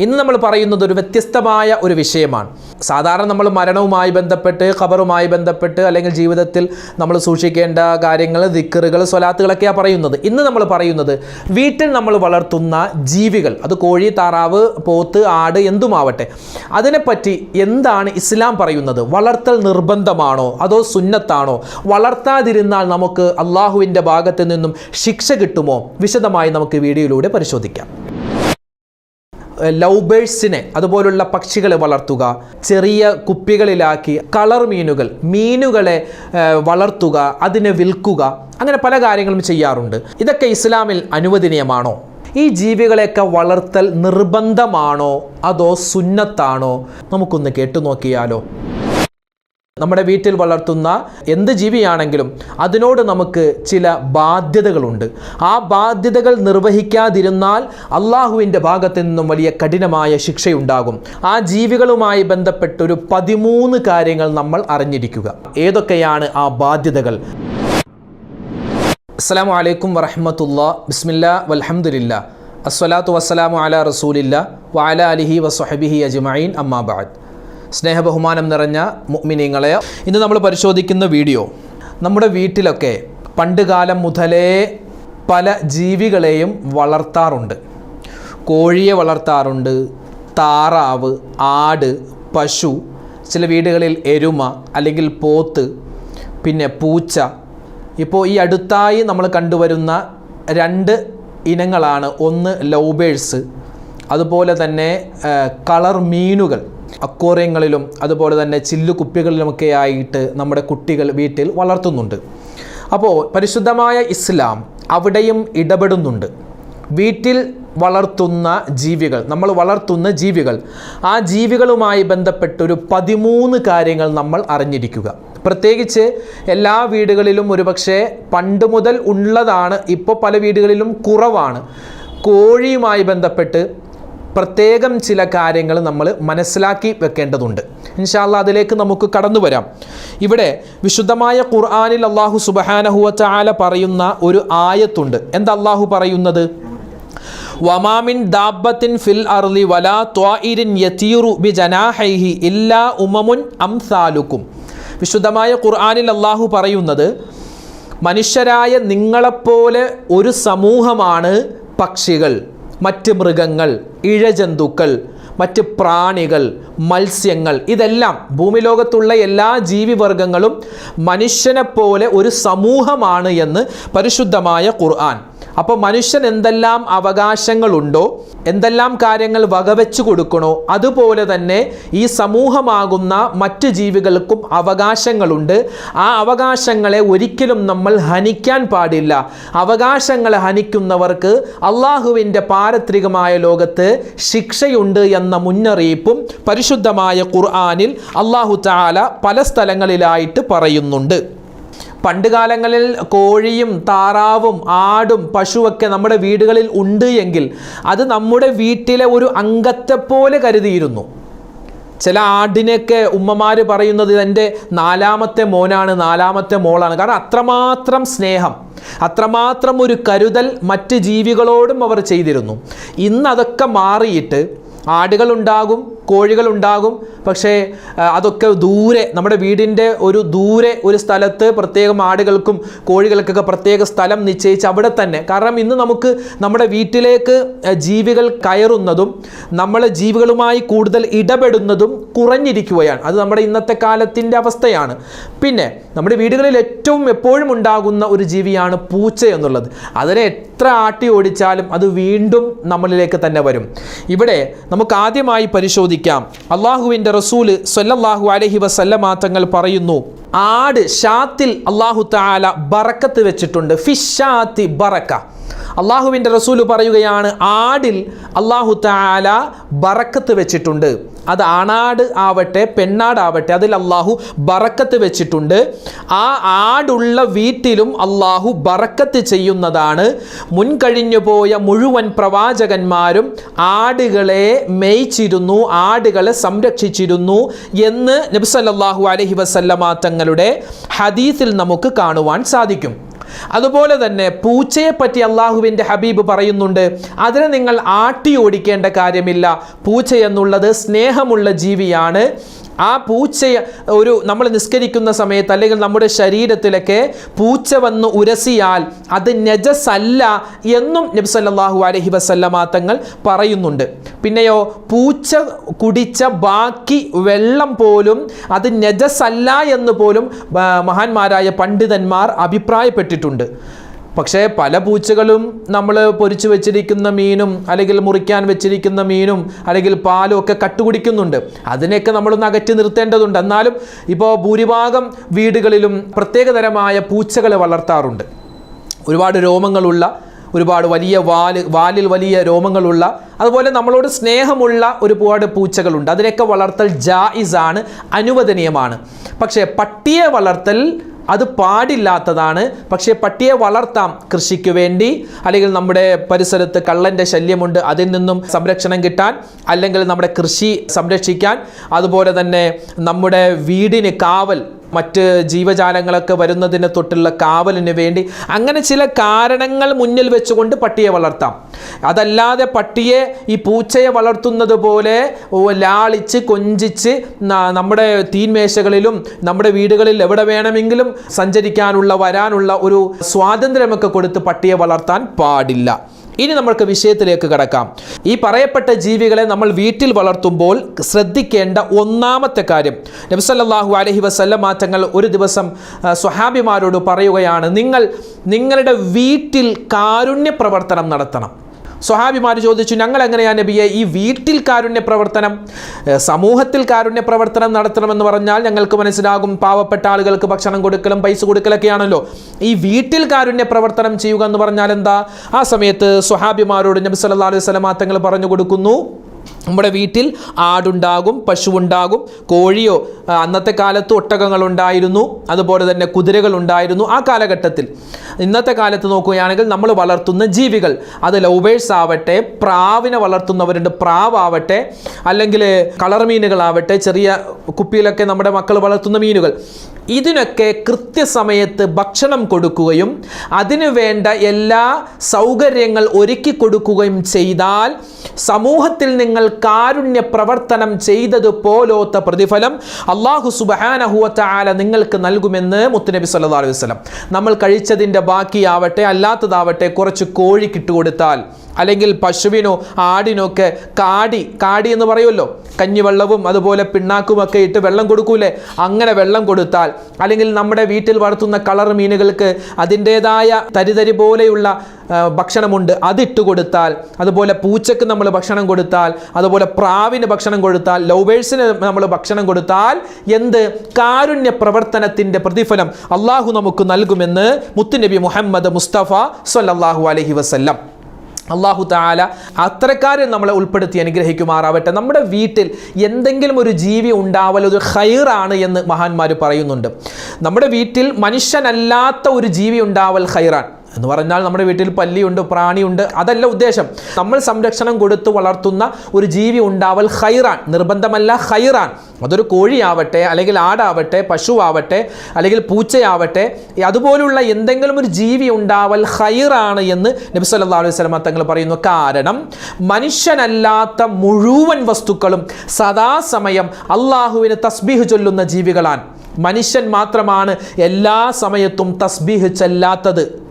ഇന്ന് നമ്മൾ പറയുന്നത് ഒരു വ്യത്യസ്തമായ ഒരു വിഷയമാണ്. സാധാരണ നമ്മൾ മരണവുമായി ബന്ധപ്പെട്ട് ഖബറുമായി ബന്ധപ്പെട്ട് അല്ലെങ്കിൽ ജീവിതത്തിൽ നമ്മൾ സൂക്ഷിക്കേണ്ട കാര്യങ്ങൾ ദിക്കറുകൾ സ്വലാത്തുകളൊക്കെയാണ് പറയുന്നത്. ഇന്ന് നമ്മൾ പറയുന്നത് വീട്ടിൽ നമ്മൾ വളർത്തുന്ന ജീവികൾ അത് കോഴി താറാവ് പോത്ത് ആട് എന്തുമാവട്ടെ അതിനെപ്പറ്റി എന്താണ് ഇസ്ലാം പറയുന്നത്? വളർത്തൽ നിർബന്ധമാണോ? അതോ സുന്നത്താണോ? വളർത്താതിരുന്നാൽ നമുക്ക് അള്ളാഹുവിന്റെ ഭാഗത്ത് നിന്നും ശിക്ഷ കിട്ടുമോ? വിശദമായി നമുക്ക് വീഡിയോയിലൂടെ പരിശോധിക്കാം. ലവ് ബേഴ്സിനെ അതുപോലുള്ള പക്ഷികളെ വളർത്തുക ചെറിയ കുപ്പികളിലാക്കി കളർ മീനുകൾ മീനുകളെ വളർത്തുക അതിനെ വിൽക്കുക അങ്ങനെ പല കാര്യങ്ങളും ചെയ്യാറുണ്ട്. ഇതൊക്കെ ഇസ്ലാമിൽ അനുവദനീയമാണോ? ഈ ജീവികളെയൊക്കെ വളർത്തൽ നിർബന്ധമാണോ? അതോ സുന്നത്താണോ? നമുക്കൊന്ന് കേട്ടു നോക്കിയാലോ. നമ്മുടെ വീട്ടിൽ വളർത്തുന്ന എന്ത് ജീവിയാണെങ്കിലും അതിനോട് നമുക്ക് ചില ബാധ്യതകളുണ്ട്. ആ ബാധ്യതകൾ നിർവഹിക്കാതിരുന്നാൽ അള്ളാഹുവിന്റെ ഭാഗത്തു നിന്നും വലിയ കഠിനമായ ശിക്ഷയുണ്ടാകും. ആ ജീവികളുമായി ബന്ധപ്പെട്ടൊരു പതിമൂന്ന് കാര്യങ്ങൾ നമ്മൾ അറിഞ്ഞിരിക്കുക. ഏതൊക്കെയാണ് ആ ബാധ്യതകൾ? അസ്സാം വലൈക്കും വറഹമത്തുള്ള ബിസ്മില്ല വൽഹമുല്ല അസ്വലാത്തു വസ്സലാമു അല റസൂലില്ല വാല അലിഹി വസ്ഹബിഹി അജ്മഈൻ. അമ്മാബാദ് സ്നേഹബഹുമാനം നിറഞ്ഞ മുഗ്മിനീങ്ങളെ ഇന്ന് നമ്മൾ പരിശോധിക്കുന്ന വീഡിയോ നമ്മുടെ വീട്ടിലൊക്കെ പണ്ടുകാലം മുതലേ പല ജീവികളെയും വളർത്താറുണ്ട്. കോഴിയെ വളർത്താറുണ്ട് താറാവ് ആട് പശു ചില വീടുകളിൽ എരുമ അല്ലെങ്കിൽ പോത്ത് പിന്നെ പൂച്ച. ഇപ്പോൾ ഈ അടുത്തായി നമ്മൾ കണ്ടുവരുന്ന രണ്ട് ഇനങ്ങളാണ്. ഒന്ന് ലൗബേഴ്സ് അതുപോലെ തന്നെ കളർ മീനുകൾ. അക്വേറിയങ്ങളിലും അതുപോലെ തന്നെ ചില്ലു കുപ്പികളിലുമൊക്കെ ആയിട്ട് നമ്മുടെ കുട്ടികൾ വീട്ടിൽ വളർത്തുന്നുണ്ട്. അപ്പോൾ പരിശുദ്ധമായ ഇസ്ലാം അവിടെയും ഇടപെടുന്നുണ്ട്. വീട്ടിൽ വളർത്തുന്ന ജീവികൾ നമ്മൾ വളർത്തുന്ന ജീവികൾ ആ ജീവികളുമായി ബന്ധപ്പെട്ടൊരു പതിമൂന്ന് കാര്യങ്ങൾ നമ്മൾ അറിഞ്ഞിരിക്കുക. പ്രത്യേകിച്ച് എല്ലാ വീടുകളിലും ഒരുപക്ഷെ പണ്ട് മുതൽ ഉള്ളതാണ് ഇപ്പോൾ പല വീടുകളിലും കുറവാണ്. കോഴിയുമായി ബന്ധപ്പെട്ട് പ്രത്യേകം ചില കാര്യങ്ങൾ നമ്മൾ മനസ്സിലാക്കി വെക്കേണ്ടതുണ്ട്. ഇൻഷാല്ല അതിലേക്ക് നമുക്ക് കടന്നു വരാം. ഇവിടെ വിശുദ്ധമായ ഖുർആാനിൽ അള്ളാഹു സുബഹാനഹുവ ചാല പറയുന്ന ഒരു ആയത്തുണ്ട്. എന്താ അള്ളാഹു പറയുന്നത്? വമാമിൻ ദാബത്തിൻ ഫിൽ അർലി വലാ ത്വാഇരിൻ യതീറു ബി ജനാഹൈഹി ഇല്ലാ ഉമമുൻ അംസാലുക്കും. വിശുദ്ധമായ ഖുർആാനിൽ അള്ളാഹു പറയുന്നത് മനുഷ്യരായ നിങ്ങളെപ്പോലെ ഒരു സമൂഹമാണ് പക്ഷികൾ. മറ്റ് മൃഗങ്ങൾ ഇഴജന്തുക്കൾ മറ്റ് പ്രാണികൾ മത്സ്യങ്ങൾ ഇതെല്ലാം ഭൂമിലോകത്തുള്ള എല്ലാ ജീവിവർഗങ്ങളും മനുഷ്യനെപ്പോലെ ഒരു സമൂഹമാണ് എന്ന് പരിശുദ്ധമായ ഖുർആൻ അപ്പോൾ മനുഷ്യൻ എന്തെല്ലാം അവകാശങ്ങളുണ്ടോ എന്തെല്ലാം കാര്യങ്ങൾ വകവെച്ചു കൊടുക്കണോ അതുപോലെ തന്നെ ഈ സമൂഹമാകുന്ന മറ്റ് ജീവികൾക്കും അവകാശങ്ങളുണ്ട്. ആ അവകാശങ്ങളെ ഒരിക്കലും നമ്മൾ ഹനിക്കാൻ പാടില്ല. അവകാശങ്ങളെ ഹനിക്കുന്നവർക്ക് അള്ളാഹുവിന്റെ പാരത്രികമായ ലോകത്ത് ശിക്ഷയുണ്ട് എന്ന മുന്നറിയിപ്പും പരിശുദ്ധമായ ഖുർആാനിൽ അള്ളാഹു താല പല സ്ഥലങ്ങളിലായിട്ട് പറയുന്നുണ്ട്. പണ്ട് കാലങ്ങളിൽ കോഴിയും താറാവും ആടും പശുവൊക്കെ നമ്മുടെ വീടുകളിൽ ഉണ്ട് എങ്കിൽ അത് നമ്മുടെ വീട്ടിലെ ഒരു അംഗത്തെ പോലെ കരുതിയിരുന്നു. ചില ആടിനെയൊക്കെ ഉമ്മമാർ പറയുന്നത് ഇതെന്റെ നാലാമത്തെ മോനാണ് നാലാമത്തെ മോളാണ്. കാരണം അത്രമാത്രം സ്നേഹം അത്രമാത്രം ഒരു കരുതൽ മറ്റ് ജീവികളോടും അവർ ചെയ്തിരുന്നു. ഇന്നതൊക്കെ മാറിയിട്ട് ആടുകളുണ്ടാകും കോഴികളുണ്ടാകും. പക്ഷേ അതൊക്കെ ദൂരെ നമ്മുടെ വീടിന്റെ ഒരു ദൂരെ ഒരു സ്ഥലത്ത് പ്രത്യേകം ആടുകൾക്കും കോഴികൾക്കൊക്കെ പ്രത്യേക സ്ഥലം നിശ്ചയിച്ച് അവിടെ തന്നെ. കാരണം ഇന്ന് നമുക്ക് നമ്മുടെ വീട്ടിലേക്ക് ജീവികൾ കയറുന്നതും നമ്മളെ ജീവികളുമായി കൂടുതൽ ഇടപെടുന്നതും കുറഞ്ഞിരിക്കുകയാണ്. അത് നമ്മുടെ ഇന്നത്തെ കാലത്തിന്റെ അവസ്ഥയാണ്. പിന്നെ നമ്മുടെ വീടുകളിൽ ഏറ്റവും എപ്പോഴും ഉണ്ടാകുന്ന ഒരു ജീവിയാണ് പൂച്ച എന്നുള്ളത്. അതിനെ എത്ര ആട്ടി ഓടിച്ചാലും അത് വീണ്ടും നമ്മളിലേക്ക് തന്നെ വരും. ഇവിടെ നമുക്ക് ആദ്യമായി പരിശോധിക്കാം. അള്ളാഹുവിന്റെ റസൂൽ സൊല്ലാഹു അലഹി വസല്ലമ തങ്ങൾ പറയുന്നു ആട് ഷാത്തിൽ അള്ളാഹു താല ബറക്കത്ത് വെച്ചിട്ടുണ്ട്. ഫിഷാത്തി ബറക്ക. അള്ളാഹുവിന്റെ റസൂൽ പറയുകയാണ് ആടിൽ അള്ളാഹു താല ബറക്കത്ത് വെച്ചിട്ടുണ്ട്. അത് ആണാട് ആവട്ടെ പെണ്ണാടാവട്ടെ അതിൽ അള്ളാഹു ബറക്കത്ത് വെച്ചിട്ടുണ്ട്. ആ ആടുള്ള വീട്ടിലും അള്ളാഹു ബറക്കത്ത് ചെയ്യുന്നതാണ്. മുൻകഴിഞ്ഞു പോയ മുഴുവൻ പ്രവാചകന്മാരും ആടുകളെ മേയിച്ചിരുന്നു ആടുകളെ സംരക്ഷിച്ചിരുന്നു എന്ന് നബ്സല്ലാഹു അലഹി വസല്ലമ തങ്ങളുടെ ഹദീസിൽ നമുക്ക് കാണുവാൻ സാധിക്കും. അതുപോലെ തന്നെ പൂച്ചയെ പറ്റി അള്ളാഹുവിന്റെ ഹബീബ് പറയുന്നുണ്ട് അതിനെ നിങ്ങൾ ആട്ടി ഓടിക്കേണ്ട കാര്യമില്ല. പൂച്ച എന്നുള്ളത് സ്നേഹമുള്ള ജീവിയാണ്. ആ പൂച്ചയെ ഒരു നമ്മൾ നിസ്കരിക്കുന്ന സമയത്ത് അല്ലെങ്കിൽ നമ്മുടെ ശരീരത്തിലൊക്കെ പൂച്ച വന്ന് ഉരസിയാൽ അത് നജസല്ല എന്നും നബി സല്ലല്ലാഹു അലഹി വസല്ലമ തങ്ങൾ പറയുന്നുണ്ട്. പിന്നെയോ പൂച്ച കുടിച്ച ബാക്കി വെള്ളം പോലും അത് നജസല്ല എന്ന് പോലും മഹാന്മാരായ പണ്ഡിതന്മാർ അഭിപ്രായപ്പെട്ടിട്ടുണ്ട്. പക്ഷേ പല പൂച്ചകളും നമ്മൾ പൊരിച്ചു വെച്ചിരിക്കുന്ന മീനും അല്ലെങ്കിൽ മുറിക്കാൻ വെച്ചിരിക്കുന്ന മീനും അല്ലെങ്കിൽ പാലും ഒക്കെ കട്ടുകുടിക്കുന്നുണ്ട്. അതിനെയൊക്കെ നമ്മൾ അകറ്റി നിർത്തേണ്ടതുണ്ട്. എന്നാലും ഇപ്പോൾ ഭൂരിഭാഗം വീടുകളിലും പ്രത്യേകതരമായ പൂച്ചകളെ വളർത്താറുണ്ട്. ഒരുപാട് രോമങ്ങളുള്ള ഒരുപാട് വലിയ വാൽ വാലിൽ വലിയ രോമങ്ങളുള്ള അതുപോലെ നമ്മളോട് സ്നേഹമുള്ള ഒരുപാട് പൂച്ചകളുണ്ട്. അതിനെയൊക്കെ വളർത്തൽ ജായിസാണ് അനുവദനീയമാണ്. പക്ഷേ പട്ടിയെ വളർത്തൽ അത് പാടില്ലാത്തതാണ്. പക്ഷേ പട്ടിയെ വളർത്താം കൃഷിക്ക് വേണ്ടി. അല്ലെങ്കിൽ നമ്മുടെ പരിസരത്ത് കള്ളന്റെ ശല്യമുണ്ട് അതിൽ നിന്നും സംരക്ഷണം കിട്ടാൻ. അല്ലെങ്കിൽ നമ്മുടെ കൃഷി സംരക്ഷിക്കാൻ. അതുപോലെ തന്നെ നമ്മുടെ വീടിന് കാവൽ മറ്റ് ജീവജാലങ്ങളൊക്കെ വരുന്നതിന് തൊട്ടുള്ള കാവലിന് വേണ്ടി അങ്ങനെ ചില കാരണങ്ങൾ മുന്നിൽ വെച്ചുകൊണ്ട് പട്ടിയെ വളർത്താം. അതല്ലാതെ പട്ടിയെ ഈ പൂച്ചയെ വളർത്തുന്നത് പോലെ ലാളിച്ച് കൊഞ്ചിച്ച് നമ്മുടെ തീന്മേശകളിലും നമ്മുടെ വീടുകളിൽ എവിടെ വേണമെങ്കിലും സഞ്ചരിക്കാനുള്ള വരാനുള്ള ഒരു സ്വാതന്ത്ര്യമൊക്കെ കൊടുത്ത് പട്ടിയെ വളർത്താൻ പാടില്ല. ഇനി നമ്മൾക്ക് വിഷയത്തിലേക്ക് കടക്കാം. ഈ പറയപ്പെട്ട ജീവികളെ നമ്മൾ വീട്ടിൽ വളർത്തുമ്പോൾ ശ്രദ്ധിക്കേണ്ട ഒന്നാമത്തെ കാര്യം. നബിസല്ലാഹു അലഹി വസല്ല മാറ്റങ്ങൾ ഒരു ദിവസം സ്വഹാബിമാരോട് പറയുകയാണ് നിങ്ങൾ നിങ്ങളുടെ വീട്ടിൽ കാരുണ്യ പ്രവർത്തനം നടത്തണം. സ്വഹാബിമാർ ചോദിച്ചു ഞങ്ങൾ എങ്ങനെയാണ് നബിയെ ഈ വീട്ടിൽ കാരുണ്യ പ്രവർത്തനം സമൂഹത്തിൽ കാരുണ്യ പ്രവർത്തനം നടത്തണമെന്ന് പറഞ്ഞാൽ ഞങ്ങൾക്ക് മനസ്സിലാകും പാവപ്പെട്ട ആളുകൾക്ക് ഭക്ഷണം കൊടുക്കലും പൈസ കൊടുക്കലൊക്കെയാണല്ലോ. ഈ വീട്ടിൽ കാരുണ്യ പ്രവർത്തനം ചെയ്യുക എന്ന് പറഞ്ഞാൽ എന്താ? ആ സമയത്ത് സ്വഹാബിമാരോട് നബി സല്ലാ അലൈഹി സ്വലമാ തങ്ങൾ പറഞ്ഞു കൊടുക്കുന്നു നമ്മുടെ വീട്ടിൽ ആടുണ്ടാകും പശുവുണ്ടാകും കോഴിയോ അന്നത്തെ കാലത്ത് ഒട്ടകങ്ങൾ ഉണ്ടായിരുന്നു അതുപോലെ തന്നെ കുതിരകൾ ഉണ്ടായിരുന്നു ആ കാലഘട്ടത്തിൽ. ഇന്നത്തെ കാലത്ത് നോക്കുകയാണെങ്കിൽ നമ്മൾ വളർത്തുന്ന ജീവികൾ അത് ലൗബേഴ്സ് ആവട്ടെ പ്രാവിനെ വളർത്തുന്നവരുണ്ട് പ്രാവാവട്ടെ അല്ലെങ്കിൽ കളർ മീനുകളാവട്ടെ ചെറിയ കുപ്പിയിലൊക്കെ നമ്മുടെ മക്കൾ വളർത്തുന്ന മീനുകൾ. ഇതിനൊക്കെ കൃത്യസമയത്ത് ഭക്ഷണം കൊടുക്കുകയും അതിനു വേണ്ട എല്ലാ സൗകര്യങ്ങൾ ഒരുക്കി കൊടുക്കുകയും ചെയ്താൽ സമൂഹത്തിൽ നിങ്ങൾ കാരുണ്യ പ്രവർത്തനം ചെയ്തതുപോലോത്ത പ്രതിഫലം അള്ളാഹു സുബാനഹുവത്ത ആല നിങ്ങൾക്ക് നൽകുമെന്ന് മുത്തുനബി സല്ലാ അലൈഹി വസല്ലം. നമ്മൾ കഴിച്ചതിന്റെ ബാക്കിയാവട്ടെ അല്ലാത്തതാവട്ടെ കുറച്ച് കോഴിക്കിട്ട് കൊടുത്താൽ അല്ലെങ്കിൽ പശുവിനോ ആടിനോ ഒക്കെ കാടി കാടി എന്ന് പറയുമല്ലോ. കഞ്ഞിവെള്ളവും അതുപോലെ പിണ്ണാക്കുമൊക്കെ ഇട്ട് വെള്ളം കൊടുക്കൂലേ? അങ്ങനെ വെള്ളം കൊടുത്താൽ അല്ലെങ്കിൽ നമ്മുടെ വീട്ടിൽ വളർത്തുന്ന കളർ മീനുകൾക്ക് അതിന്റേതായ തരിതരി പോലെയുള്ള ഭക്ഷണമുണ്ട്. അതിട്ട് കൊടുത്താൽ അതുപോലെ പൂച്ചക്ക് നമ്മൾ ഭക്ഷണം കൊടുത്താൽ അതുപോലെ പ്രാവിന് ഭക്ഷണം കൊടുത്താൽ ലൗവേഴ്സിന് നമ്മൾ ഭക്ഷണം കൊടുത്താൽ എന്ത്? കാരുണ്യ പ്രവർത്തനത്തിന്റെ പ്രതിഫലം അള്ളാഹു നമുക്ക് നൽകുമെന്ന് മുത്തുനബി മുഹമ്മദ് മുസ്തഫ സല്ലല്ലാഹു അലഹി വസല്ലം. അള്ളാഹു താല അത്തരക്കാരെ നമ്മളെ ഉൾപ്പെടുത്തി അനുഗ്രഹിക്കുമാറാവട്ടെ. നമ്മുടെ വീട്ടിൽ എന്തെങ്കിലും ഒരു ജീവി ഉണ്ടാവൽ ഒരു ഹൈറാണ് എന്ന് മഹാന്മാർ പറയുന്നുണ്ട്. നമ്മുടെ വീട്ടിൽ മനുഷ്യനല്ലാത്ത ഒരു ജീവി ഉണ്ടാവൽ ഹൈറാൻ എന്ന് പറഞ്ഞാൽ നമ്മുടെ വീട്ടിൽ പല്ലിയുണ്ട് പ്രാണിയുണ്ട് അതല്ല ഉദ്ദേശം. നമ്മൾ സംരക്ഷണം കൊടുത്ത് വളർത്തുന്ന ഒരു ജീവി ഉണ്ടാവൽ ഹൈറാൻ നിർബന്ധമല്ല ഹൈറാൻ അതൊരു കോഴിയാവട്ടെ അല്ലെങ്കിൽ ആടാവട്ടെ പശുവാവട്ടെ അല്ലെങ്കിൽ പൂച്ചയാവട്ടെ അതുപോലുള്ള എന്തെങ്കിലും ഒരു ജീവി ഉണ്ടാവൽ ഹൈറാണ് എന്ന് നബി സല്ലല്ലാഹു അലൈഹി വസല്ലമ തങ്ങൾ പറയുന്നു. കാരണം മനുഷ്യനല്ലാത്ത മുഴുവൻ വസ്തുക്കളും സദാസമയം അള്ളാഹുവിന് തസ്ബീഹ് ചൊല്ലുന്ന ജീവികളാണ്. മനുഷ്യൻ മാത്രമാണ് എല്ലാ സമയത്തും തസ്ബീഹ് ചെല്ലാത്തത്.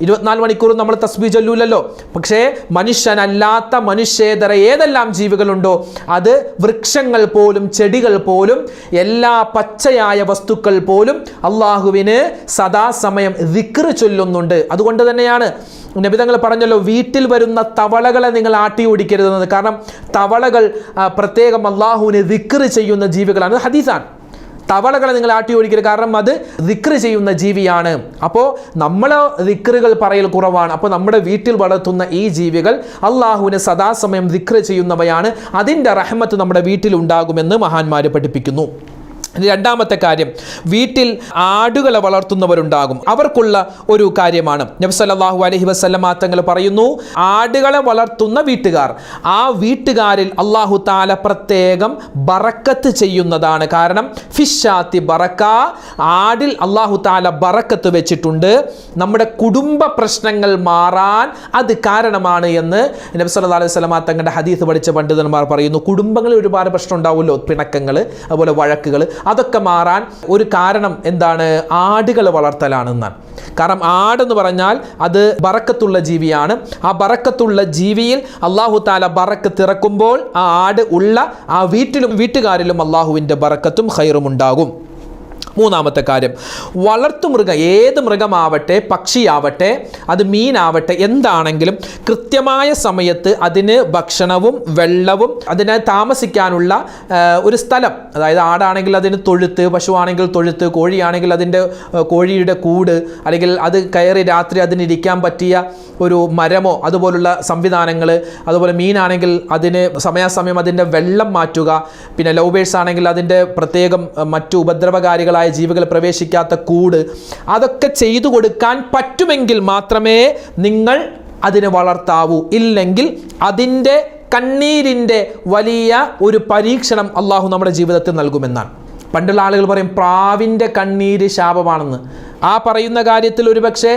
ഇരുപത്തിനാല് മണിക്കൂറും നമ്മൾ തസ്ബി ചൊല്ലൂലല്ലോ. പക്ഷേ മനുഷ്യനല്ലാത്ത മനുഷ്യേതര ഏതെല്ലാം ജീവികളുണ്ടോ അത് വൃക്ഷങ്ങൾ പോലും ചെടികൾ പോലും എല്ലാ പച്ചയായ വസ്തുക്കൾ പോലും അള്ളാഹുവിന് സദാസമയം ദിക്ർ ചൊല്ലുന്നുണ്ട്. അതുകൊണ്ട് തന്നെയാണ് നബിതങ്ങൾ പറഞ്ഞല്ലോ വീട്ടിൽ വരുന്ന തവളകളെ നിങ്ങൾ ആട്ടി ഓടിക്കരുതെന്നത്. കാരണം തവളകൾ പ്രത്യേകം അള്ളാഹുവിന് ദിക്ർ ചെയ്യുന്ന ജീവികളാണ്. ഹദീസാണ്. തവളകളെ നിങ്ങൾ ആട്ടി ഓടിക്കരുത്. കാരണം അത് റിക്രി ചെയ്യുന്ന ജീവിയാണ്. അപ്പോൾ നമ്മൾ ദിക്റുകൾ പറയൽ കുറവാണ്. അപ്പോൾ നമ്മുടെ വീട്ടിൽ വളർത്തുന്ന ഈ ജീവികൾ അള്ളാഹുവിനെ സദാസമയം റിക്രി ചെയ്യുന്നവയാണ്. അതിന്റെ റഹ്മത്ത് നമ്മുടെ വീട്ടിൽ ഉണ്ടാകുമെന്ന് മഹാന്മാർ പഠിപ്പിക്കുന്നു. രണ്ടാമത്തെ കാര്യം വീട്ടിൽ ആടുകളെ വളർത്തുന്നവരുണ്ടാകും. അവർക്കുള്ള ഒരു കാര്യമാണ്. നബി സല്ലല്ലാഹു അലൈഹി വസല്ലമ തങ്ങൾ പറയുന്നു ആടുകളെ വളർത്തുന്ന വീട്ടുകാർ ആ വീട്ടുകാരിൽ അള്ളാഹു താല പ്രത്യേകം ബറക്കത്ത് ചെയ്യുന്നതാണ് കാരണം ഫിഷാത്തി ബറക്ക ആടിൽ അള്ളാഹു താല ബറക്കത്ത് വെച്ചിട്ടുണ്ട്. നമ്മുടെ കുടുംബ പ്രശ്നങ്ങൾ മാറാൻ അത് കാരണമാണ് എന്ന് നബി സല്ലല്ലാഹു അലൈഹി വസല്ലമ തങ്ങളുടെ ഹദീസ് പഠിച്ച പണ്ഡിതന്മാർ പറയുന്നു. കുടുംബങ്ങളിൽ ഒരുപാട് പ്രശ്നം ഉണ്ടാവുമല്ലോ പിണക്കങ്ങൾ അതുപോലെ വഴക്കുകൾ. അതൊക്കെ മാറാൻ ഒരു കാരണം എന്താണ്? ആടുകൾ വളർത്തലാണെന്നാണ്. കാരണം ആടെന്ന് പറഞ്ഞാൽ അത് ബറക്കത്തുള്ള ജീവിയാണ്. ആ ബറക്കത്തുള്ള ജീവിയിൽ അള്ളാഹു താല ബറക്ക് തിറക്കുമ്പോൾ ആ ആട് ഉള്ള ആ വീട്ടിലും വീട്ടുകാരിലും അള്ളാഹുവിന്റെ ബറക്കത്തും ഹൈറും ഉണ്ടാകും. മൂന്നാമത്തെ കാര്യം വളർത്തുമൃഗം ഏത് മൃഗമാവട്ടെ പക്ഷിയാവട്ടെ അത് മീനാവട്ടെ എന്താണെങ്കിലും കൃത്യമായ സമയത്ത് അതിന് ഭക്ഷണവും വെള്ളവും അതിന് താമസിക്കാനുള്ള ഒരു സ്ഥലം അതായത് ആടാണെങ്കിൽ അതിന് തൊഴുത്ത് പശുവാണെങ്കിൽ തൊഴുത്ത് കോഴിയാണെങ്കിൽ അതിന്റെ കോഴിയുടെ കൂട് അല്ലെങ്കിൽ അത് കയറി രാത്രി അതിന് ഇരിക്കാൻ പറ്റിയ ഒരു മരമോ അതുപോലുള്ള സംവിധാനങ്ങൾ അതുപോലെ മീനാണെങ്കിൽ അതിന് സമയാസമയം അതിന്റെ വെള്ളം മാറ്റുക പിന്നെ ലവ് ആണെങ്കിൽ അതിന്റെ പ്രത്യേകം മറ്റു ഉപദ്രവകാരികളായ ജീവികൾ പ്രവേശിക്കാത്ത കൂട് അതൊക്കെ ചെയ്തു കൊടുക്കാൻ പറ്റുമെങ്കിൽ മാത്രമേ നിങ്ങൾ അതിനെ വളർത്താവൂ. ഇല്ലെങ്കിൽ അതിന്റെ കണ്ണീരിന്റെ വലിയ ഒരു പരീക്ഷണം അള്ളാഹു നമ്മുടെ ജീവിതത്തിൽ നൽകുമെന്നാണ്. പണ്ടുള്ള ആളുകൾ പറയും പ്രാവിന്റെ കണ്ണീര് ശാപമാണെന്ന്. ആ പറയുന്ന കാര്യത്തിൽ ഒരുപക്ഷെ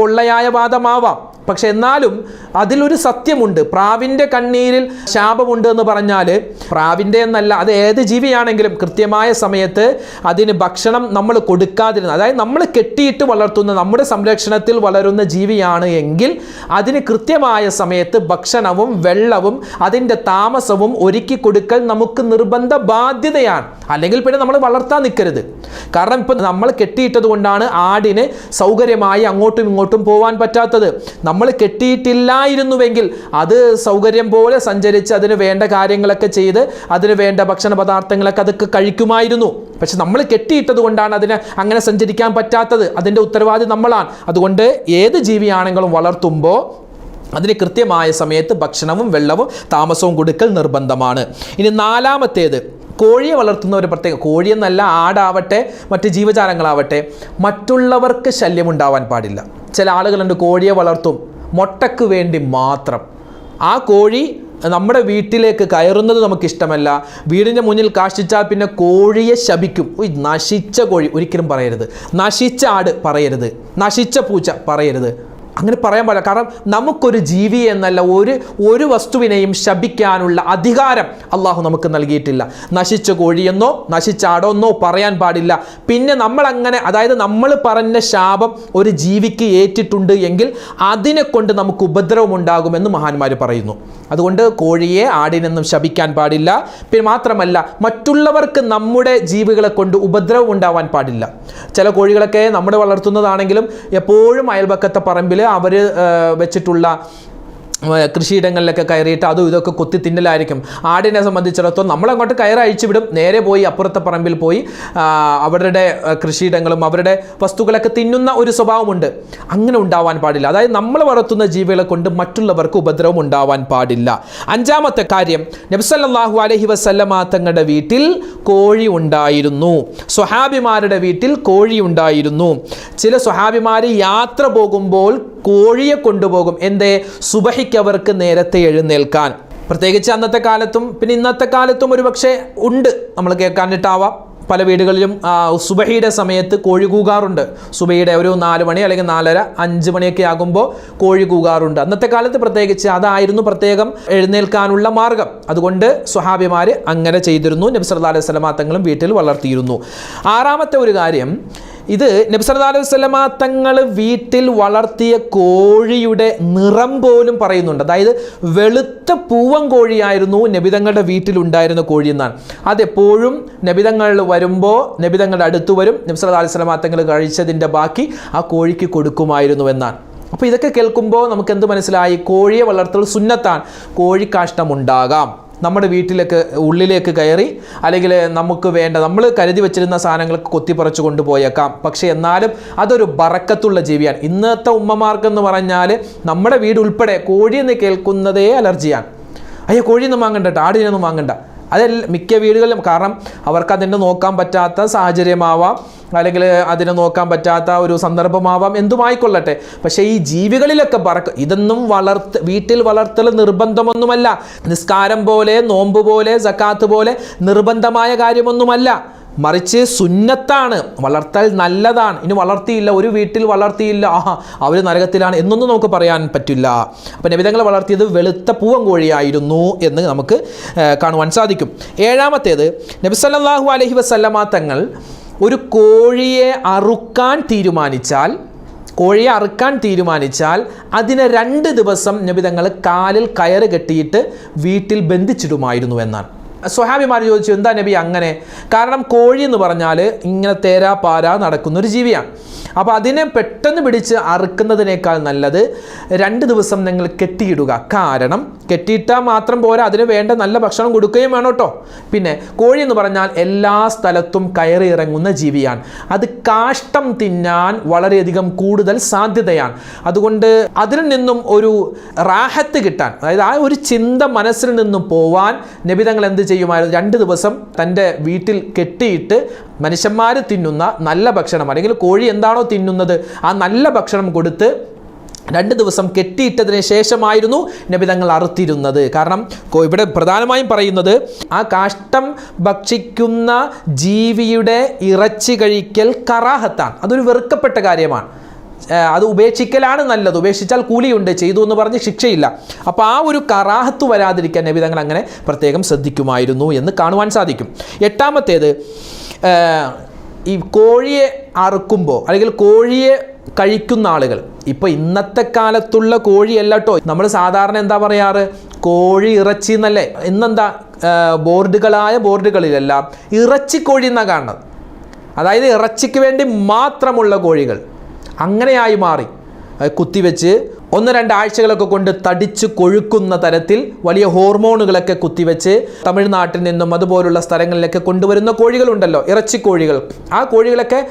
പൊള്ളയായ വാദമാവാം. പക്ഷെ എന്നാലും അതിലൊരു സത്യമുണ്ട്. പ്രാവിന്റെ കണ്ണീരിൽ ശാപമുണ്ട് എന്ന് പറഞ്ഞാൽ പ്രാവിന്റെ എന്നല്ല അത് ഏത് ജീവിയാണെങ്കിലും കൃത്യമായ സമയത്ത് അതിന് ഭക്ഷണം നമ്മൾ കൊടുക്കാതിരുന്ന അതായത് നമ്മൾ കെട്ടിയിട്ട് വളർത്തുന്ന നമ്മുടെ സംരക്ഷണത്തിൽ വളരുന്ന ജീവിയാണ് എങ്കിൽ അതിന് കൃത്യമായ സമയത്ത് ഭക്ഷണവും വെള്ളവും അതിന്റെ താമസവും ഒരുക്കി കൊടുക്കൽ നമുക്ക് നിർബന്ധ ബാധ്യതയാണ്. അല്ലെങ്കിൽ പിന്നെ നമ്മൾ വളർത്താൻ നിൽക്കരുത്. കാരണം ഇപ്പം നമ്മൾ കെട്ടിയിട്ടത് കൊണ്ടാണ് ആടിന് സൗകര്യമായി അങ്ങോട്ടും ഇങ്ങോട്ടും പോകാൻ പറ്റാത്തത്. നമ്മൾ കെട്ടിയിട്ടില്ലായിരുന്നുവെങ്കിൽ അത് സൗകര്യം പോലെ സഞ്ചരിച്ച് അതിന് വേണ്ട കാര്യങ്ങളൊക്കെ ചെയ്ത് അതിന് വേണ്ട ഭക്ഷണ പദാർത്ഥങ്ങളൊക്കെ അതൊക്കെ കഴിക്കുമായിരുന്നു. പക്ഷെ നമ്മൾ കെട്ടിയിട്ടത് കൊണ്ടാണ് അതിന് അങ്ങനെ സഞ്ചരിക്കാൻ പറ്റാത്തത്. അതിന്റെ ഉത്തരവാദി നമ്മളാണ്. അതുകൊണ്ട് ഏത് ജീവിയാണെങ്കിലും വളർത്തുമ്പോൾ അതിന് കൃത്യമായ സമയത്ത് ഭക്ഷണവും വെള്ളവും താമസവും കൊടുക്കൽ നിർബന്ധമാണ്. ഇനി നാലാമത്തേത്. കോഴിയെ വളർത്തുന്ന ഒരു പ്രത്യേക കോഴിയെന്നല്ല ആടാവട്ടെ മറ്റ് ജീവജാലങ്ങളാവട്ടെ മറ്റുള്ളവർക്ക് ശല്യം ഉണ്ടാവാൻ പാടില്ല. ചില ആളുകളുണ്ട് കോഴിയെ വളർത്തും? മുട്ടക്ക് വേണ്ടി മാത്രം. ആ കോഴി നമ്മുടെ വീട്ടിലേക്ക് കയറുന്നത് നമുക്കിഷ്ടമല്ല. വീടിന്റെ മുന്നിൽ കാഷ്ടിച്ചാൽ പിന്നെ കോഴിയെ ശപിക്കും. ഉയ് നശിച്ച കോഴി ഒരിക്കലും പറയരുത്. നശിച്ച ആട് പറയരുത്. നശിച്ച പൂച്ച പറയരുത്. അങ്ങനെ പറയാൻ പാടില്ല. കാരണം നമുക്കൊരു ജീവി എന്നല്ല ഒരു ഒരു വസ്തുവിനെയും ശപിക്കാനുള്ള അധികാരം അള്ളാഹു നമുക്ക് നൽകിയിട്ടില്ല. നശിച്ച കോഴിയെന്നോ നശിച്ച ആടോന്നോ പറയാൻ പാടില്ല. പിന്നെ നമ്മൾ അങ്ങനെ അതായത് നമ്മൾ പറഞ്ഞ ശാപം ഒരു ജീവിക്ക് ഏറ്റിട്ടുണ്ട് എങ്കിൽ അതിനെ കൊണ്ട് നമുക്ക് ഉപദ്രവം ഉണ്ടാകുമെന്ന് മഹാന്മാർ പറയുന്നു. അതുകൊണ്ട് കോഴിയെ ആടിനെന്നും ശപിക്കാൻ പാടില്ല. പിന്നെ മാത്രമല്ല മറ്റുള്ളവർക്ക് നമ്മുടെ ജീവികളെ കൊണ്ട് ഉപദ്രവം ഉണ്ടാവാൻ പാടില്ല. ചില കോഴികളൊക്കെ നമ്മൾ വളർത്തുന്നതാണെങ്കിലും എപ്പോഴും അയൽപക്കത്തെ പറമ്പിൽ അവർ വെച്ചിട്ടുള്ള കൃഷിയിടങ്ങളിലൊക്കെ കയറിയിട്ട് അതും ഇതൊക്കെ കൊത്തി തിന്നലായിരിക്കും. ആടിനെ സംബന്ധിച്ചിടത്തോളം നമ്മളങ്ങോട്ട് കയറി അഴിച്ചു വിടും. നേരെ പോയി അപ്പുറത്തെ പറമ്പിൽ പോയി അവരുടെ കൃഷിയിടങ്ങളും അവരുടെ വസ്തുക്കളൊക്കെ തിന്നുന്ന ഒരു സ്വഭാവമുണ്ട്. അങ്ങനെ ഉണ്ടാവാൻ പാടില്ല. അതായത് നമ്മൾ വളർത്തുന്ന ജീവികളെ കൊണ്ട് മറ്റുള്ളവർക്ക് ഉപദ്രവം ഉണ്ടാവാൻ പാടില്ല. അഞ്ചാമത്തെ കാര്യം നബ്സല്ലാഹു അലഹി വസല്ലമ തങ്ങളുടെ വീട്ടിൽ കോഴി ഉണ്ടായിരുന്നു. സ്വഹാബിമാരുടെ വീട്ടിൽ കോഴി ഉണ്ടായിരുന്നു. ചില സ്വഹാബിമാർ യാത്ര പോകുമ്പോൾ കോഴിയെ കൊണ്ടുപോകും. എന്തേ? സുബഹിക്ക് അവർക്ക് നേരത്തെ എഴുന്നേൽക്കാൻ. പ്രത്യേകിച്ച് അന്നത്തെ കാലത്തും പിന്നെ ഇന്നത്തെ കാലത്തും ഒരു പക്ഷേ ഉണ്ട്. നമ്മൾ കേൾക്കാനിട്ടാവാം. പല വീടുകളിലും സുബഹിയുടെ സമയത്ത് കോഴി കൂകാറുണ്ട്. സുബഹിയുടെ ഒരു നാല് മണി അല്ലെങ്കിൽ നാലര അഞ്ച് മണിയൊക്കെ ആകുമ്പോൾ കോഴി കൂകാറുണ്ട്. അന്നത്തെ കാലത്ത് പ്രത്യേകിച്ച് അതായിരുന്നു പ്രത്യേകം എഴുന്നേൽക്കാനുള്ള മാർഗം. അതുകൊണ്ട് സ്വഹാബിമാർ അങ്ങനെ ചെയ്തിരുന്നു. നബി സല്ലല്ലാഹു അലൈഹി തങ്ങളും വീട്ടിൽ വളർത്തിയിരുന്നു. ആറാമത്തെ ഒരു കാര്യം ഇത് നബി സല്ലല്ലാഹു അലൈഹി വസല്ലമ തങ്ങൾ വീട്ടിൽ വളർത്തിയ കോഴിയുടെ നിറം പോലും പറയുന്നുണ്ട്. അതായത് വെളുത്ത പൂവൻ കോഴിയായിരുന്നു നബിതങ്ങളുടെ വീട്ടിലുണ്ടായിരുന്ന കോഴി എന്നാണ്. അതെപ്പോഴും നബിതങ്ങൾ വരുമ്പോൾ നബിതങ്ങളുടെ അടുത്ത് വരും. നബി സല്ലല്ലാഹു അലൈഹി വസല്ലമ തങ്ങൾ കഴിച്ചതിന്റെ ബാക്കി ആ കോഴിക്ക് കൊടുക്കുമായിരുന്നു എന്നാണ്. അപ്പോൾ ഇതൊക്കെ കേൾക്കുമ്പോൾ നമുക്ക് എന്ത് മനസ്സിലായി? കോഴിയെ വളർത്തൽ സുന്നത്താണ്. കോഴിക്കാഷ്ടം ഉണ്ടാകാം. നമ്മുടെ വീട്ടിലേക്ക് ഉള്ളിലേക്ക് കയറി അല്ലെങ്കിൽ നമുക്ക് വേണ്ട നമ്മൾ കരുതി വെച്ചിരുന്ന സാധനങ്ങൾക്ക് കൊത്തിപ്പറിച്ചു കൊണ്ടുപോയേക്കാം. പക്ഷേ എന്നാലും അതൊരു ബറക്കത്തുള്ള ജീവിയാണ്. ഇന്നത്തെ ഉമ്മമാർക്കെന്ന് പറഞ്ഞാൽ നമ്മുടെ വീട് ഉൾപ്പെടെ കോഴി എന്ന് കേൾക്കുന്നതേ അലർജിയാണ്. അയ്യോ കോഴിയൊന്നും വാങ്ങണ്ട ആടിനൊന്നും വാങ്ങണ്ട. അതിൽ മിക്ക വീടുകളിലും കാരണം അവർക്ക് നോക്കാൻ പറ്റാത്ത സാഹചര്യമാവാം അല്ലെങ്കിൽ അതിനെ നോക്കാൻ പറ്റാത്ത ഒരു സന്ദർഭമാവാം എന്തുമായിക്കൊള്ളട്ടെ. പക്ഷേ ഈ ജീവികളിലൊക്കെ പറക്ക ഇതൊന്നും വളർത്ത് വീട്ടിൽ വളർത്തൽ നിർബന്ധമൊന്നുമല്ല. നിസ്കാരം പോലെ നോമ്പ് പോലെ സക്കാത്ത് പോലെ നിർബന്ധമായ കാര്യമൊന്നുമല്ല. മറിച്ച് സുന്നത്താണ് വളർത്താൽ നല്ലതാണ്. ഇനി വളർത്തിയില്ല ഒരു വീട്ടിൽ വളർത്തിയില്ല ആഹാ അവർ നരകത്തിലാണ് എന്നൊന്നും നമുക്ക് പറയാൻ പറ്റില്ല. അപ്പം നബിതങ്ങളെ വളർത്തിയത് വെളുത്ത പൂവൻ കോഴിയായിരുന്നു എന്ന് നമുക്ക് കാണുവാൻ സാധിക്കും. ഏഴാമത്തേത് നബിസല്ലാഹു അലൈഹി വസല്ലമ തങ്ങൾ ഒരു കോഴിയെ അറുക്കാൻ തീരുമാനിച്ചാൽ കോഴിയെ അറുക്കാൻ തീരുമാനിച്ചാൽ അതിനെ രണ്ട് ദിവസം നബിതങ്ങൾ കാലിൽ കയറ് കെട്ടിയിട്ട് വീട്ടിൽ ബന്ധിച്ചിടുമായിരുന്നു എന്നാണ്. സ്വഹാബിമാർ ചോദിച്ചു എന്താ നബി അങ്ങനെ? കാരണം കോഴി എന്ന് പറഞ്ഞാൽ ഇങ്ങനെ തേരാ പാരാ നടക്കുന്ന ഒരു ജീവിയാണ്. അപ്പോൾ അതിനെ പെട്ടെന്ന് പിടിച്ച് അറുക്കുന്നതിനേക്കാൾ നല്ലത് രണ്ട് ദിവസം നിങ്ങൾ കെട്ടിയിടുക. കാരണം കെട്ടിയിട്ടാൽ മാത്രം പോരാ അതിന് വേണ്ട നല്ല ഭക്ഷണം കൊടുക്കുകയും വേണം കേട്ടോ. പിന്നെ കോഴി എന്ന് പറഞ്ഞാൽ എല്ലാ സ്ഥലത്തും കയറി ഇറങ്ങുന്ന ജീവിയാണ്. അത് കാഷ്ടം തിന്നാൻ വളരെയധികം കൂടുതൽ സാധ്യതയാണ്. അതുകൊണ്ട് അതിൽ നിന്നും ഒരു റാഹത്ത് കിട്ടാൻ അതായത് ആ ഒരു ചിന്ത മനസ്സിൽ നിന്നും പോവാൻ നബിതങ്ങൾ എന്ത് ചെയ്യുമായിരുന്നു. രണ്ട് ദിവസം തന്റെ വീട്ടിൽ കെട്ടിയിട്ട് മനുഷ്യന്മാർ തിന്നുന്ന നല്ല ഭക്ഷണം അല്ലെങ്കിൽ കോഴി എന്താണോ തിന്നുന്നത് ആ നല്ല ഭക്ഷണം കൊടുത്ത് രണ്ട് ദിവസം കെട്ടിയിട്ടതിന് ശേഷമായിരുന്നു നബിതങ്ങൾ അറുത്തിരുന്നത്. കാരണം ഇവിടെ പ്രധാനമായും പറയുന്നത് ആ കാഷ്ടം ഭക്ഷിക്കുന്ന ജീവിയുടെ ഇറച്ചി കഴിക്കൽ കറാഹത്താണ്. അതൊരു വെറുക്കപ്പെട്ട കാര്യമാണ്. അത് ഉപേക്ഷിക്കലാണ് നല്ലത്. ഉപേക്ഷിച്ചാൽ കൂലിയുണ്ട്. ചെയ്തു എന്ന് പറഞ്ഞ് ശിക്ഷയില്ല. അപ്പോൾ ആ ഒരു കറാഹത്ത് വരാതിരിക്കാൻ നബി തങ്ങൾ അങ്ങനെ പ്രത്യേകം ശ്രദ്ധിക്കുമായിരുന്നു എന്ന് കാണുവാൻ സാധിക്കും. എട്ടാമത്തേത് ഈ കോഴിയെ അറുക്കുമ്പോൾ അല്ലെങ്കിൽ കോഴിയെ കഴിക്കുന്ന ആളുകൾ. ഇപ്പോൾ ഇന്നത്തെ കാലത്തുള്ള കോഴിയല്ല കേട്ടോ നമ്മൾ സാധാരണ എന്താ പറയാറ്? കോഴി ഇറച്ചി എന്നല്ലേ? ഇന്നെന്താ ബോർഡുകളായ ബോർഡുകളിലെല്ലാം ഇറച്ചിക്കോഴി എന്നാണ് കാണുന്നത്. അതായത് ഇറച്ചിക്ക് വേണ്ടി മാത്രമുള്ള കോഴികൾ. അങ്ങനെയായി മാറി. കുത്തിവെച്ച് ഒന്ന് രണ്ടാഴ്ചകളൊക്കെ കൊണ്ട് തടിച്ച് കൊഴുക്കുന്ന തരത്തിൽ വലിയ ഹോർമോണുകളൊക്കെ കുത്തിവെച്ച് തമിഴ്നാട്ടിൽ നിന്നും അതുപോലുള്ള സ്ഥലങ്ങളിലൊക്കെ കൊണ്ടുവരുന്ന കോഴികളുണ്ടല്ലോ ഇറച്ചി കോഴികൾ. ആ കോഴികളൊക്കെ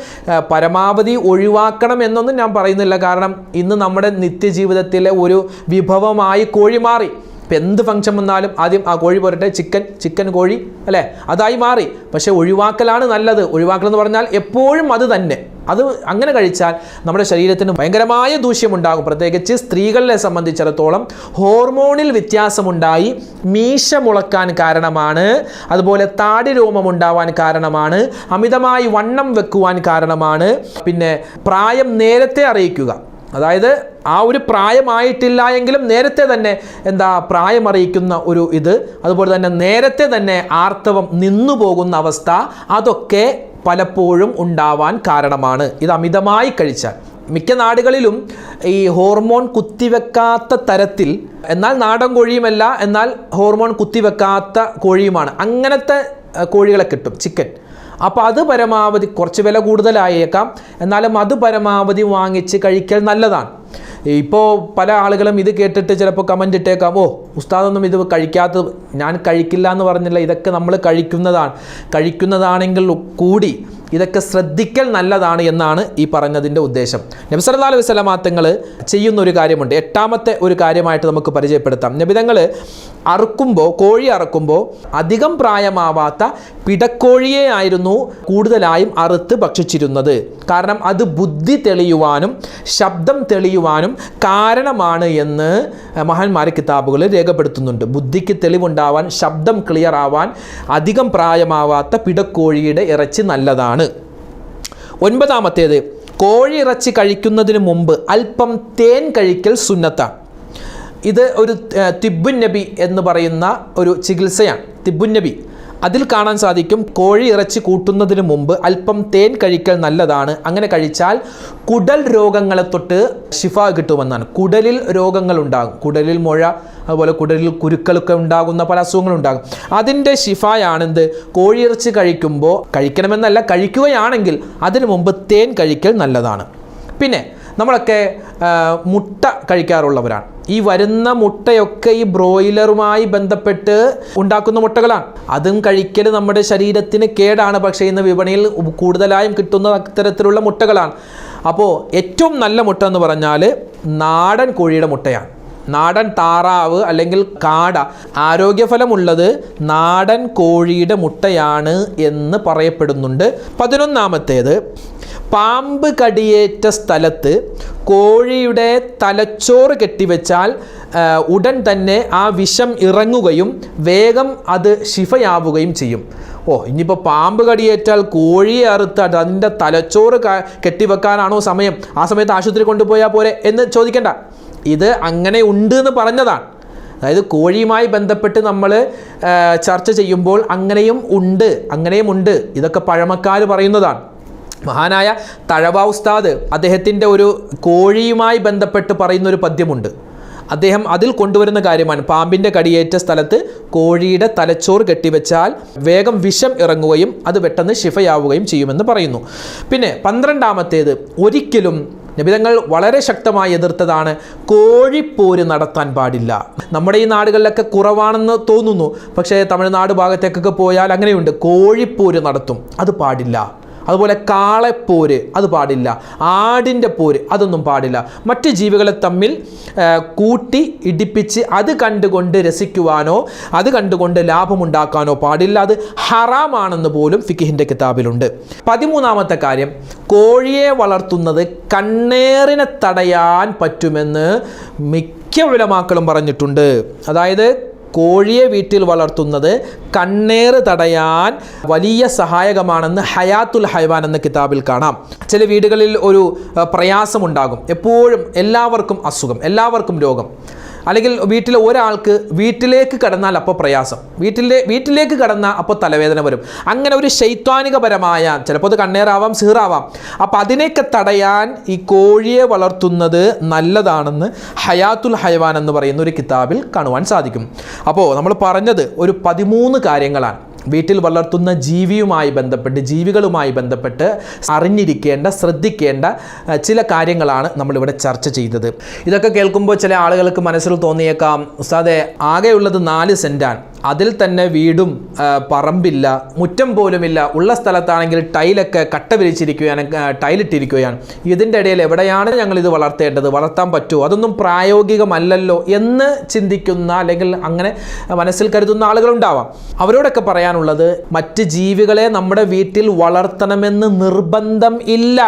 പരമാവധി ഒഴിവാക്കണം എന്നൊന്നും ഞാൻ പറയുന്നില്ല. കാരണം ഇന്ന് നമ്മുടെ നിത്യജീവിതത്തിലെ ഒരു വിഭവമായി കോഴി മാറി. ഇപ്പം എന്ത് ഫംഗ്ഷൻ വന്നാലും ആദ്യം ആ കോഴി പോരട്ടെ ചിക്കൻ ചിക്കൻ കോഴി അല്ലേ? അതായി മാറി. പക്ഷേ ഒഴിവാക്കലാണ് നല്ലത്. ഒഴിവാക്കൽ എന്ന് പറഞ്ഞാൽ എപ്പോഴും അത് തന്നെ. അത് അങ്ങനെ കഴിച്ചാൽ നമ്മുടെ ശരീരത്തിന് ഭയങ്കരമായ ദൂഷ്യമുണ്ടാകും. പ്രത്യേകിച്ച് സ്ത്രീകളെ സംബന്ധിച്ചിടത്തോളം ഹോർമോണിൽ വ്യത്യാസമുണ്ടായി മീശ മുളക്കാൻ കാരണമാണ് അതുപോലെ താടി രോമം ഉണ്ടാവാൻ കാരണമാണ് അമിതമായി വണ്ണം വെക്കുവാൻ കാരണമാണ്. പിന്നെ പ്രായം നേരത്തെ അറിയിക്കുക. അതായത് ആ ഒരു പ്രായമായിട്ടില്ല എങ്കിലും നേരത്തെ തന്നെ എന്താ പ്രായമറിയിക്കുന്ന ഒരു ഇത് അതുപോലെ തന്നെ നേരത്തെ തന്നെ ആർത്തവം നിന്നു പോകുന്ന അവസ്ഥ അതൊക്കെ പലപ്പോഴും ഉണ്ടാവാൻ കാരണമാണ്. ഇത് അമിതമായി കഴിച്ചാൽ. മിക്ക നാടുകളിലും ഈ ഹോർമോൺ കുത്തിവെക്കാത്ത തരത്തിൽ എന്നാൽ നാടൻ കോഴിയുമല്ല എന്നാൽ ഹോർമോൺ കുത്തിവെക്കാത്ത കോഴിയുമാണ്. അങ്ങനത്തെ കോഴികളെ കിട്ടും ചിക്കൻ. അപ്പോൾ അത് പരമാവധി കുറച്ച് വില കൂടുതലായേക്കാം. എന്നാലും അത് പരമാവധി വാങ്ങിച്ച് കഴിക്കൽ നല്ലതാണ്. ഇപ്പോൾ പല ആളുകളും ഇത് കേട്ടിട്ട് ചിലപ്പോൾ കമന്റ് ഇട്ടേക്കാം. ഓ ഉസ്താദൊന്നും ഇത് കഴിക്കാത്തത് ഞാൻ കഴിക്കില്ല എന്ന് പറഞ്ഞില്ല. ഇതൊക്കെ നമ്മൾ കഴിക്കുന്നതാണ്. കഴിക്കുന്നതാണെങ്കിൽ കൂടി ഇതൊക്കെ ശ്രദ്ധിക്കൽ നല്ലതാണ് എന്നാണ് ഈ പറഞ്ഞതിന്റെ ഉദ്ദേശം. നബിസല്ലാ അലൈഹി വസല്ലമ തങ്ങൾ ചെയ്യുന്ന ഒരു കാര്യമുണ്ട്. എട്ടാമത്തെ ഒരു കാര്യമായിട്ട് നമുക്ക് പരിചയപ്പെടുത്താം. നബിതങ്ങൾ അറുക്കുമ്പോൾ കോഴി അറുക്കുമ്പോൾ അധികം പ്രായമാവാത്ത പിടക്കോഴിയെ ആയിരുന്നു കൂടുതലായും അറുത്ത് ഭക്ഷിച്ചിരുന്നത്. കാരണം അത് ബുദ്ധി തെളിയുവാനും ശബ്ദം തെളിയുവാനും കാരണമാണ് എന്ന് മഹാന്മാർ കിതാബുകൾ രേഖപ്പെടുത്തുന്നുണ്ട്. ബുദ്ധിക്ക് തെളിവുണ്ടാവാൻ ശബ്ദം ക്ലിയർ ആവാൻ അധികം പ്രായമാവാത്ത പിടക്കോഴിയുടെ ഇറച്ചി നല്ലതാണ്. ഒൻപതാമത്തേത് കോഴി ഇറച്ചി കഴിക്കുന്നതിന് മുമ്പ് അല്പം തേൻ കഴിക്കൽ സുന്നത്താണ്. ഇത് ഒരു തിബുൻ നബി എന്ന് പറയുന്ന ഒരു ചികിത്സയാണ്. തിബുൻ നബി. അതിൽ കാണാൻ സാധിക്കും കോഴി ഇറച്ചി കൂട്ടുന്നതിന് മുമ്പ് അല്പം തേൻ കഴിക്കൽ നല്ലതാണ്. അങ്ങനെ കഴിച്ചാൽ കുടൽ രോഗങ്ങളെ തൊട്ട് ഷിഫ കിട്ടുമെന്നാണ്. കുടലിൽ രോഗങ്ങൾ ഉണ്ടാകും കുടലിൽ മുഴ അതുപോലെ കുടലിൽ കുരുക്കളൊക്കെ ഉണ്ടാകുന്ന പല അസുഖങ്ങളുണ്ടാകും. അതിന്റെ ഷിഫായാണെന്ത് കോഴിയിറച്ചി കഴിക്കുമ്പോൾ കഴിക്കണമെന്നല്ല കഴിക്കുകയാണെങ്കിൽ അതിനു മുമ്പ് തേൻ കഴിക്കൽ നല്ലതാണ്. പിന്നെ നമ്മളൊക്കെ മുട്ട കഴിക്കാറുള്ളവരാണ്. ഈ വരുന്ന മുട്ടയൊക്കെ ഈ ബ്രോയിലറുമായി ബന്ധപ്പെട്ട് ഉണ്ടാക്കുന്ന മുട്ടകളാണ്. അതും കഴിക്കൽ നമ്മുടെ ശരീരത്തിന് കേടാണ്. പക്ഷേ ഇന്ന് വിപണിയിൽ കൂടുതലായും കിട്ടുന്ന അത്തരത്തിലുള്ള മുട്ടകളാണ്. അപ്പോൾ ഏറ്റവും നല്ല മുട്ട എന്ന് പറഞ്ഞാൽ നാടൻ കോഴിയുടെ മുട്ടയാണ്. നാടൻ താറാവ് അല്ലെങ്കിൽ കാട. ആരോഗ്യഫലമുള്ളത് നാടൻ കോഴിയുടെ മുട്ടയാണ് എന്ന് പറയപ്പെടുന്നുണ്ട്. പതിനൊന്നാമത്തേത് പാമ്പ് കടിയേറ്റ സ്ഥലത്ത് കോഴിയുടെ തലച്ചോറ് കെട്ടിവെച്ചാൽ ഉടൻ തന്നെ ആ വിഷം ഇറങ്ങുകയും വേഗം അത് ശിഫയാവുകയും ചെയ്യും. ഓ ഇനിയിപ്പോൾ പാമ്പ് കടിയേറ്റാൽ കോഴിയെ അറുത്ത് അതിന്റെ തലച്ചോറ് കെട്ടിവെക്കാനാണോ സമയം? ആ സമയത്ത് ആശുപത്രി കൊണ്ടുപോയാൽ പോരെ എന്ന് ചോദിക്കണ്ട. ഇത് അങ്ങനെ ഉണ്ട് എന്ന് പറഞ്ഞതാണ്. അതായത് കോഴിയുമായി ബന്ധപ്പെട്ട് നമ്മൾ ചർച്ച ചെയ്യുമ്പോൾ അങ്ങനെയും ഉണ്ട് അങ്ങനെയും ഉണ്ട്. ഇതൊക്കെ പഴമക്കാർ പറയുന്നതാണ്. മഹാനായ തഴവ ഉസ്താദ് അദ്ദേഹത്തിന്റെ ഒരു കോഴിയുമായി ബന്ധപ്പെട്ട് പറയുന്ന ഒരു പദ്യമുണ്ട്. അദ്ദേഹം അതിൽ കൊണ്ടുവരുന്ന കാര്യമാണ്. പാമ്പിന്റെ കടിയേറ്റ സ്ഥലത്ത് കോഴിയുടെ തലച്ചോറ് കെട്ടിവെച്ചാൽ വേഗം വിഷം ഇറങ്ങുകയും അത് പെട്ടെന്ന് ശിഫയാവുകയും ചെയ്യുമെന്ന് പറയുന്നു. പിന്നെ പന്ത്രണ്ടാമത്തേത് ഒരിക്കലും നിബിതങ്ങൾ വളരെ ശക്തമായി എതിർത്തതാണ് കോഴിപ്പോര് നടത്താൻ പാടില്ല. നമ്മുടെ ഈ നാടുകളിലൊക്കെ കുറവാണെന്ന് തോന്നുന്നു. പക്ഷേ തമിഴ്നാട് ഭാഗത്തേക്കൊക്കെ പോയാൽ അങ്ങനെയുണ്ട്. കോഴിപ്പോര് നടത്തും. അത് പാടില്ല. അതുപോലെ കാളപ്പോര് അത് പാടില്ല. ആടിന്റെ പോര് അതൊന്നും പാടില്ല. മറ്റ് ജീവികളെ തമ്മിൽ കൂട്ടി ഇടിപ്പിച്ച് അത് കണ്ടുകൊണ്ട് രസിക്കുവാനോ അത് കണ്ടുകൊണ്ട് ലാഭമുണ്ടാക്കാനോ പാടില്ല. അത് ഹറാമാണെന്ന് പോലും ഫിക്കിഹിന്റെ കിതാബിലുണ്ട്. പതിമൂന്നാമത്തെ കാര്യം കോഴിയെ വളർത്തുന്നത് കണ്ണേറിനെ തടയാൻ പറ്റുമെന്ന് മിക്ക വിലമാക്കളും പറഞ്ഞിട്ടുണ്ട്. അതായത് കോഴിയെ വീട്ടിൽ വളർത്തുന്നത് കണ്ണേറ് തടയാൻ വലിയ സഹായകമാണെന്ന് ഹയാത്തുൽ ഹൈവാൻ എന്ന കിതാബിൽ കാണാം. ചില വീടുകളിൽ ഒരു പ്രയാസമുണ്ടാകും. എപ്പോഴും എല്ലാവർക്കും അസുഖം എല്ലാവർക്കും രോഗം. അല്ലെങ്കിൽ വീട്ടിലെ ഒരാൾക്ക് വീട്ടിലേക്ക് കടന്നാൽ അപ്പോൾ പ്രയാസം. വീട്ടിലെ വീട്ടിലേക്ക് കടന്നാൽ അപ്പോൾ തലവേദന വരും. അങ്ങനെ ഒരു ശൈത്വാനികപരമായ ചിലപ്പോൾ അത് കണ്ണേറാവാം സിഹറാവാം അപ്പോൾ അതിനെയൊക്കെ തടയാൻ ഈ കോഴിയെ വളർത്തുന്നത് നല്ലതാണെന്ന് ഹയാത്തുൽ ഹയവാൻ എന്ന് പറയുന്ന ഒരു കിതാബിൽ കാണുവാൻ സാധിക്കും. അപ്പോൾ നമ്മൾ പറഞ്ഞത് ഒരു പതിമൂന്ന് കാര്യങ്ങളാണ്. വീട്ടിൽ വളർത്തുന്ന ജീവിയുമായി ബന്ധപ്പെട്ട് ജീവികളുമായി ബന്ധപ്പെട്ട് അറിഞ്ഞിരിക്കേണ്ട ശ്രദ്ധിക്കേണ്ട ചില കാര്യങ്ങളാണ് നമ്മളിവിടെ ചർച്ച ചെയ്തത്. ഇതൊക്കെ കേൾക്കുമ്പോൾ ചില ആളുകൾക്ക് മനസ്സിൽ തോന്നിയേക്കാം ഉസ്താദെ ആകെയുള്ളത് നാല് സെന്റാണ് അതിൽ തന്നെ വീടും പറമ്പില്ല മുറ്റം പോലുമില്ല. ഉള്ള സ്ഥലത്താണെങ്കിൽ ടൈലൊക്കെ കട്ട വിരിച്ചിരിക്കുകയാണ് ടൈലിട്ടിരിക്കുകയാണ്. ഇതിന്റെ ഇടയിൽ എവിടെയാണ് ഞങ്ങൾ ഇത് വളർത്തേണ്ടത്? വളർത്താൻ പറ്റുമോ? അതൊന്നും പ്രായോഗികമല്ലല്ലോ എന്ന് ചിന്തിക്കുന്ന അല്ലെങ്കിൽ അങ്ങനെ മനസ്സിൽ കരുതുന്ന ആളുകളുണ്ടാവാം. അവരോടൊക്കെ പറയാനുള്ളത് മറ്റ് ജീവികളെ നമ്മുടെ വീട്ടിൽ വളർത്തണമെന്ന് നിർബന്ധം ഇല്ല.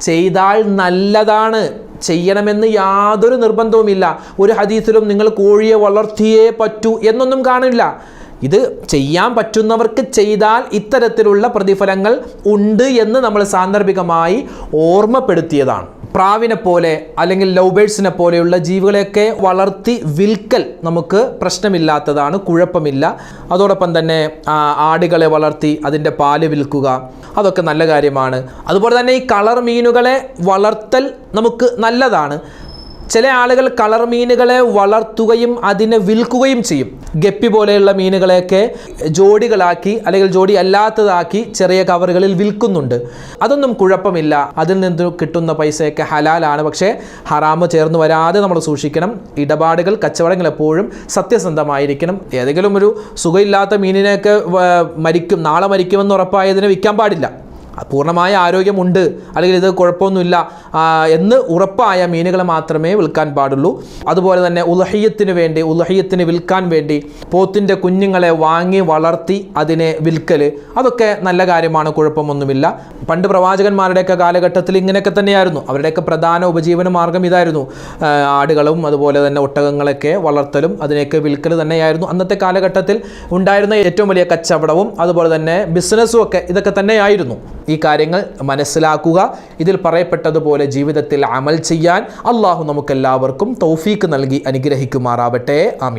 ചെയ്താൽ നല്ലതാണ്. ചെയ്യണമെന്ന് യാതൊരു നിർബന്ധവുമില്ല. ഒരു ഹദീസിലും നിങ്ങൾ കോഴിയെ വളർത്തിയേ പറ്റൂ എന്നൊന്നും കാണില്ല. ഇത് ചെയ്യാൻ പറ്റുന്നവർക്ക് ചെയ്താൽ ഇത്തരത്തിലുള്ള പ്രതിഫലങ്ങൾ ഉണ്ട് എന്ന് നമ്മൾ സാന്ദർഭികമായി ഓർമ്മപ്പെടുത്തിയതാണ്. പ്രാവിനെ പോലെ അല്ലെങ്കിൽ ലൗബേഴ്സിനെ പോലെയുള്ള ജീവികളെയൊക്കെ വളർത്തി വിൽക്കൽ നമുക്ക് പ്രശ്നമില്ലാത്തതാണ് കുഴപ്പമില്ല. അതോടൊപ്പം തന്നെ ആടുകളെ വളർത്തി അതിന്റെ പാൽ വിൽക്കുക അതൊക്കെ നല്ല കാര്യമാണ്. അതുപോലെ തന്നെ ഈ കളർ മീനുകളെ വളർത്തൽ നമുക്ക് നല്ലതാണ്. ചില ആളുകൾ കളർ മീനുകളെ വളർത്തുകയും അതിനെ വിൽക്കുകയും ചെയ്യും. ഗപ്പി പോലെയുള്ള മീനുകളെയൊക്കെ ജോഡികളാക്കി അല്ലെങ്കിൽ ജോഡി അല്ലാത്തതാക്കി ചെറിയ കവറുകളിൽ വിൽക്കുന്നുണ്ട്. അതൊന്നും കുഴപ്പമില്ല. അതിൽ നിന്ന് കിട്ടുന്ന പൈസയൊക്കെ ഹലാലാണ്. പക്ഷേ ഹറാമ് ചേർന്ന് വരാതെ നമ്മൾ സൂക്ഷിക്കണം. ഇടപാടുകൾ കച്ചവടങ്ങൾ എപ്പോഴും സത്യസന്ധമായിരിക്കണം. ഏതെങ്കിലും ഒരു സുഖമില്ലാത്ത മീനിനെയൊക്കെ മരിക്കും നാളെ മരിക്കുമെന്ന് ഉറപ്പായതിനെ വിൽക്കാൻ പാടില്ല. പൂർണമായ ആരോഗ്യമുണ്ട് അല്ലെങ്കിൽ ഇത് കുഴപ്പമൊന്നുമില്ല എന്ന് ഉറപ്പായ മീനുകളെ മാത്രമേ വിൽക്കാൻ പാടുള്ളൂ. അതുപോലെ തന്നെ ഉലഹയ്യത്തിന് വേണ്ടി ഉലഹയ്യത്തിന് വിൽക്കാൻ വേണ്ടി പോത്തിന്റെ കുഞ്ഞുങ്ങളെ വാങ്ങി വളർത്തി അതിനെ വിൽക്കൽ അതൊക്കെ നല്ല കാര്യമാണ് കുഴപ്പമൊന്നുമില്ല. പണ്ട് പ്രവാചകന്മാരുടെയൊക്കെ കാലഘട്ടത്തിൽ ഇങ്ങനെയൊക്കെ തന്നെയായിരുന്നു. അവരുടെയൊക്കെ പ്രധാന ഉപജീവന മാർഗം ഇതായിരുന്നു. ആടുകളും അതുപോലെ തന്നെ ഒട്ടകങ്ങളൊക്കെ വളർത്തലും അതിനെയൊക്കെ വിൽക്കൽ തന്നെയായിരുന്നു. അന്നത്തെ കാലഘട്ടത്തിൽ ഉണ്ടായിരുന്ന ഏറ്റവും വലിയ കച്ചവടവും അതുപോലെ തന്നെ ബിസിനസ്സും ഒക്കെ ഇതൊക്കെ തന്നെയായിരുന്നു. ഈ കാര്യങ്ങൾ മനസ്സിലാക്കുക. ഇതിൽ പറയപ്പെട്ടതുപോലെ ജീവിതത്തിൽ അമൽ ചെയ്യാൻ അള്ളാഹു നമുക്കെല്ലാവർക്കും തൗഫീക്ക് നൽകി അനുഗ്രഹിക്കുമാറാവട്ടെ. ആമീൻ.